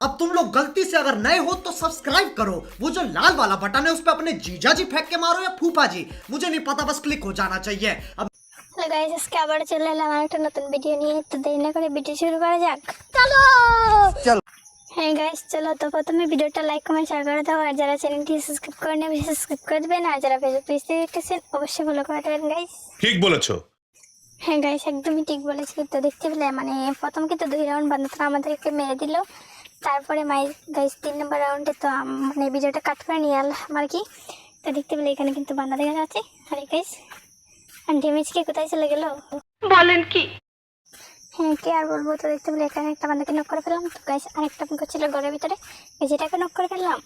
अब तुम लोग गलती से अगर नए हो तो सब्सक्राइब करो वो जो लाल वाला बटन है उस पर अपने जीजा जी फेंक के मारो या फूफा जी मुझे नहीं पता बस क्लिक हो जाना चाहिए अब হ্যালো গাইস আজকে আবার চলে এলাম আর একটা নতুন ভিডিও নিয়ে তো দেরি না করে ভিডিও শুরু করা যাক চলো চলো। হ্যাঁ গাইস চলো তো প্রথমে ভিডিওটা লাইক কমেন্ট শেয়ার করে দাও আর যারা চ্যানেলটি সাবস্ক্রাইব করে নেবে সাবস্ক্রাইব করে দেবেন আর যারা ফেসবুক পেজ থেকে দেখতেছেন অবশ্যই ফলো করে দেবেন গাইস ঠিক বলেছো হ্যাঁ গাইস একদমই ঠিক বলেছি তো দেখতে পেলে মানে প্রথম কিন্তু দুই রাউন্ড বান্ধবরা আমাদেরকে মেরে দিল তারপরে মাই গাইস তিন নম্বর রাউন্ডে তো মানে ভিডিওটা কাট করে নিয়ে আনলাম আর কি? তো দেখতে পেলে এখানে কিন্তু বান্ধা দেখা যাচ্ছে। আরে গাইস আর ড্যামেজ কি কোথায় চলে গেল? বলেন কি? হ্যাঁ কি আর বলব? তো দেখতে পেলে এখানে একটা বান্দাকে নক করে ফেললাম। তো গাইস আরেকটা ছিল ঘরের ভিতরে। এই যেটাকে নক করে ফেললাম।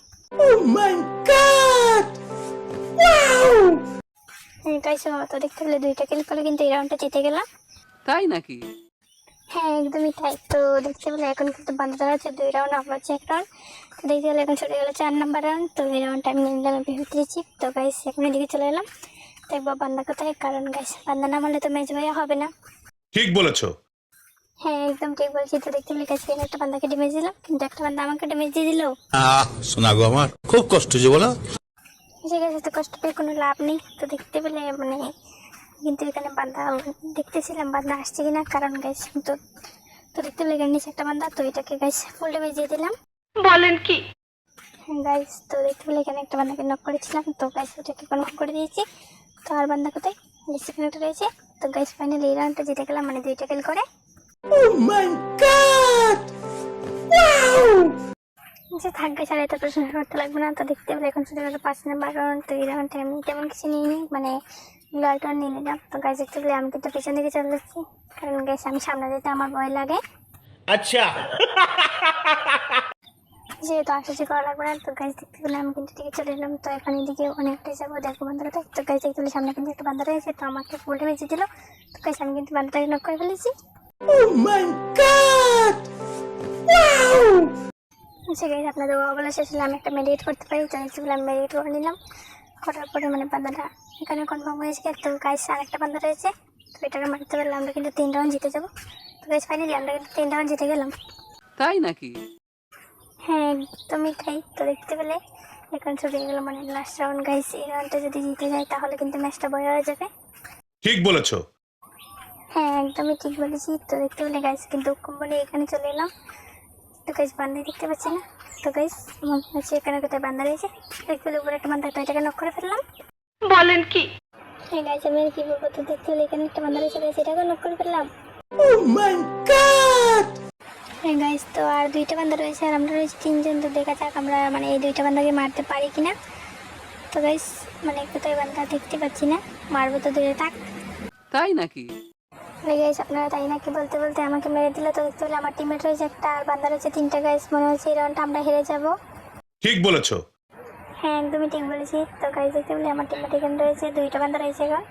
হ্যাঁ গাইস তো দেখতে পেলে দুইটা কিল করে কিন্তু এই রাউন্ডটা জিতে গেলাম। তাই নাকি? হ্যাঁ একদমই তাই। তো দেখতে পেলে এখন কিন্তু বান্ধব আছে দুই রাউন্ড আমরা হচ্ছে এক রাউন্ড তো দেখতে পেলে এখন চলে গেলো চার নাম্বার রাউন্ড তো এই রাউন্ডটা আমি নিয়ে নিলাম ভিতরে চিপ তো গাইস এখন এদিকে চলে এলাম। একবার বান্দা কোথায়? কারণ গাইস বান্দা না মারলে তো ম্যাচ ভাইয়া হবে না। ঠিক বলেছ। হ্যাঁ একদম ঠিক বলছি। তো দেখতে পেলে গাইস একটা বান্দাকে ড্যামেজ দিলাম কিন্তু একটা বান্দা আমাকে ড্যামেজ দিয়ে দিল। আহ শোনা গো আমার খুব কষ্ট যে বলো। ঠিক আছে তো কষ্ট পেয়ে কোনো লাভ নেই। তো দেখতে পেলে মানে কিন্তু এখানে বান্দা দেখতেছিলাম বান্দা আসছে কিনা কারণ গাইস কিন্তু তো দেখতে পেলে এখানে নিচে একটা বান্দা তো এটাকে গাইস ফুল ড্যামেজ দিয়ে দিলাম। বলেন কি? গাইস তো দেখতে পেলে এখানে একটা বান্দাকে নক করেছিলাম তো গাইস ওটাকে কনফার্ম করে দিয়েছি। তো আর বান্দা কোথায়? সেখানে একটা রয়েছে। তো গাইস ফাইনালি এই রাউন্ডটা জিতে গেলাম মানে দুইটা কিল করে। যে থাকবে সাড়ে এত প্রশ্ন করতে লাগবে না তো দেখতে পেলে এখন শুধু পাঁচ নাম্বার রাউন্ড তো এই রাউন্ডে আমি তেমন কিছু নিয়ে নিই মানে গাড়িটা নিয়ে নিলাম। তো গাইজ দেখতে গেলে আমি কিন্তু পিছন দিকে চলে যাচ্ছি। কারণ গাইজ আমি সামনে যেতে আমার ভয় লাগে। আচ্ছা। যেহেতু আশাশি করা লাগবে না তো গাছ দেখতে গেলে আমি কিন্তু দিকে চলে এলাম। তো এখন এদিকে অনেকটাই যাব। দেখব বান্ধবটা তো গাছ দেখতে সামনে কিন্তু একটা বান্ধব রয়েছে। তো আমাকে বলে বেঁচে দিল। তো গাছ আমি কিন্তু বান্ধবটাকে নক করে ফেলেছি। oh সে গাছ আচ্ছা আপনাদের বলা শেষ হলে আমি একটা মেডিটেট করতে পারি। তো দেখতে আমি মেডিটেট করে নিলাম। করার পরে মানে বান্দাটা এখানে কনফার্ম হয়েছে তো গাইজ আর একটা বান্ধা রয়েছে। তো এটাকে মারতে পারলে আমরা কিন্তু তিন রাউন্ড জিতে যাব। তো গাইজ ফাইনালি আমরা কিন্তু তিন রাউন্ড জিতে গেলাম। তাই নাকি? হ্যাঁ একদমই তাই। তো দেখতে পেলে এখন ছুটে গেল মানে লাস্ট রাউন্ড গাইস এই রাউন্ডটা যদি জিতে যায় তাহলে কিন্তু ম্যাচটা বড় হয়ে যাবে। ঠিক বলেছ। হ্যাঁ একদমই ঠিক বলেছি। তো দেখতে পেলে গাইস কিন্তু কোম্পানি এখানে চলে এলাম। তো গাইস বান্ধা দেখতে পাচ্ছি না। তো গাইস মনে হচ্ছে এখানে কোথায় বান্ধা রয়েছে। দেখতে উপরে একটা বান্ধা তো এটাকে নক করে ফেললাম। বলেন কি? হ্যাঁ গাইস আমি আর কি বলব তো দেখতে পেলে এখানে একটা বান্ধা রয়েছে গাইস এটাকে নক করে ফেললাম। ও মাই গড হ্যাঁ গাইস তো আর দুইটা বান্ধা রয়েছে আর আমরা রয়েছে তিনজন তো দেখা যাক আমরা মানে এই দুইটা বান্ধাকে মারতে পারি কিনা। তো গাইস মানে কোথায় বান্ধা দেখতে পাচ্ছি না। মারবো তো দূরে থাক। তাই নাকি? গাইস আপনারা তাই নাকি বলতে বলতে আমাকে মেরে দিলে? তো দেখতে পেলে আমার টিমমেট রয়েছে একটা আর বান্ধা রয়েছে তিনটা গাইস মনে হচ্ছে এই রাউন্ডটা আমরা হেরে যাব। ঠিক বলেছ। হ্যাঁ একদমই ঠিক বলেছি। তো গাইস দেখতে পেলে আমার টিমমেট এখানে রয়েছে দুইটা বান্ধা রয়েছে এখন।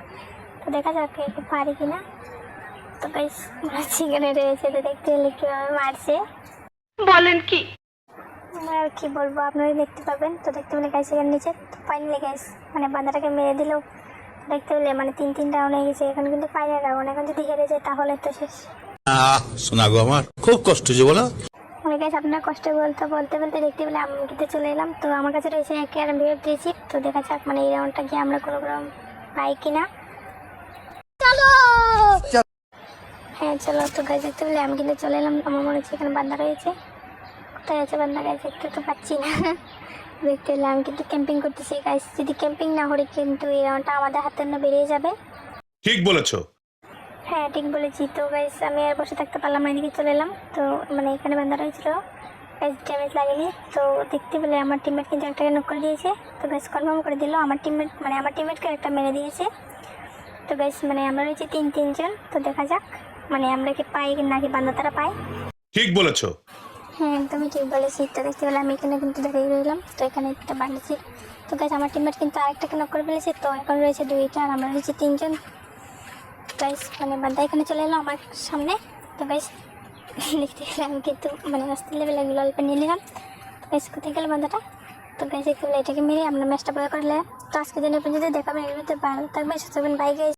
তো দেখা যাক কে কে পারি কিনা। তো গাইস এখানে রয়েছে তো দেখতে পেলে কীভাবে মারছে। বলেন কি? আর কি বলব? আপনারা দেখতে পাবেন। তো দেখতে পেলে গাইস এখানে নিচে তো ফাইনালি গাইস মানে বান্দাটাকে মেরে দিলেও দেখতে পেলে মানে তিন তিন রাউন্ড হয়ে গেছে এখন কিন্তু ফাইনাল রাউন্ড এখন যদি হেরে যায় তাহলে তো শেষ। আহ শোনা গো আমার খুব কষ্ট যে বলো। আমি গাইস আপনার কষ্ট বলতে বলতে বলতে দেখতে পেলে আমি কিন্তু চলে এলাম। তো আমার কাছে রয়েছে এক আর বিয়ের দিয়েছি তো দেখা যাক মানে এই রাউন্ডটা গিয়ে আমরা কোনো রকম পাই কিনা। হ্যাঁ চলো। তো গাছ দেখতে পেলে আমি কিন্তু চলে এলাম। আমার মনে হচ্ছে এখানে বান্দা রয়েছে। কোথায় আছে বান্দা গাছ দেখতে তো পাচ্ছি না। দেখতে পেলে আমি কিন্তু ক্যাম্পিং করতেছি গাছ যদি ক্যাম্পিং না করি কিন্তু এই রাউন্ডটা আমাদের হাতে না বেরিয়ে যাবে। ঠিক বলেছ। হ্যাঁ ঠিক বলেছি। তো গাইস আমি আর বসে থাকতে পারলাম না এদিকে চলে এলাম। তো মানে এখানে বান্ধা রয়েছিল। গাইস ড্যামেজ লাগেনি। তো দেখতে পেলে আমার টিমমেট কিন্তু একটাকে নক করে দিয়েছে। তো গাইস কনফার্ম করে দিল। আমার টিমমেট মানে আমার টিমমেটকে একটা মেরে দিয়েছে। তো গাইস মানে আমরা রয়েছি তিন তিনজন। তো দেখা যাক মানে আমরা কি পাই নাকি বান্ধা তারা পাই ঠিক বলেছ। হ্যাঁ একদমই ঠিক বলেছি তো দেখতে পেলে আমি এখানে কিন্তু দাঁড়িয়ে রইলাম। তো এখানে একটা ছিল তো গাইস আমার টিমমেট কিন্তু আরেকটাকে নক করে ফেলেছে। তো এখন রয়েছে দুইটা আর আমরা রয়েছি তিনজন। গাইস মানে বান্দা এখানে চলে এলো আমার সামনে। তো গাইস দেখতে আমি কিন্তু মানে অস্থির লেভেলে অল্প নিয়ে নিলাম। তো গাইস কোথায় গেল বান্দাটা? তো গাইস একটু এটাকে মেরে আমরা ম্যাচটা বয় করলে তো আজকে দিনের পর্যন্ত দেখাবেন মধ্যে ভালো থাকবেন, সুস্থ বাই গাইস